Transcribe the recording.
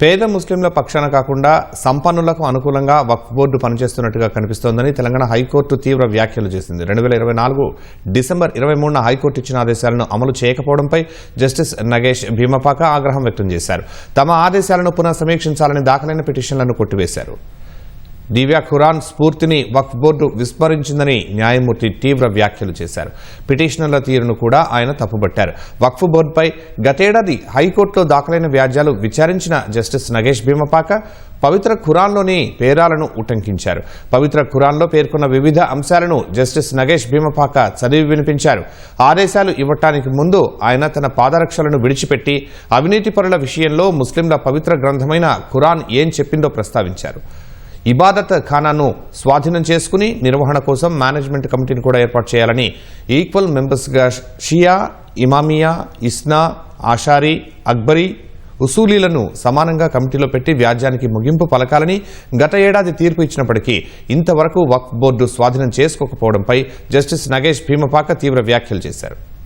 పేద ముస్లింల పక్షాన కాకుండా సంపన్నులకు అనుకూలంగా వక్ఫ్ బోర్డు పనిచేస్తున్నట్టుగా కనిపిస్తోందని తెలంగాణ హైకోర్టు తీవ్ర వ్యాఖ్యలు చేసింది. రెండు వేల ఇరవై నాలుగు డిసెంబర్ ఇరవై మూడున హైకోర్టు ఇచ్చిన ఆదేశాలను అమలు చేయకపోవడంపై జస్టిస్ నగేష్ భీమపాక ఆగ్రహం వ్యక్తం చేశారు. తమ ఆదేశాలను పునః సమీక్షించాలని దాఖలైన పిటిషన్లను కొట్టివేశారు. దివ్య ఖురాన్ స్ఫూర్తిని వక్ఫ్ బోర్డు విస్మరించిందని న్యాయమూర్తి తీవ్ర వ్యాఖ్యలు చేశారు. పిటిషనర్ల తీరును కూడా ఆయన తప్పుబట్టారు. వక్ఫ్ బోర్డుపై గతేడాది హైకోర్టులో దాఖలైన వ్యాజ్యాలు విచారించిన జస్టిస్ నగేష్ భీమపాక పవిత్ర ఖురాన్లోని పేరాలను ఉటంకించారు. పవిత్ర ఖురాన్లో పేర్కొన్న వివిధ అంశాలను జస్టిస్ నగేష్ భీమపాక చదివి వినిపించారు. ఆదేశాలు ఇవ్వటానికి ముందు ఆయన తన పాదరక్షలను విడిచిపెట్టి అవినీతి పరుల విషయంలో ముస్లింల పవిత్ర గ్రంథమైన ఖురాన్ ఏం చెప్పిందో ప్రస్తావించారు. ఇబాదత్ ఖానాను స్వాధీనం చేసుకుని నిర్వహణ కోసం మేనేజ్మెంట్ కమిటీని కూడా ఏర్పాటు చేయాలని ఈక్వల్ మెంబర్స్గా షియా ఇమామియా ఇస్నా ఆషారి అక్బరీ ఉసూలీలను సమానంగా కమిటీలో పెట్టి వ్యాజ్యానికి ముగింపు పలకాలని గత ఏడాది తీర్పు ఇచ్చినప్పటికీ ఇంతవరకు వక్ఫ్ బోర్డు స్వాధీనం చేసుకోకపోవడంపై జస్టిస్ నగేష్ భీమపాక తీవ్ర వ్యాఖ్యలు చేశారు.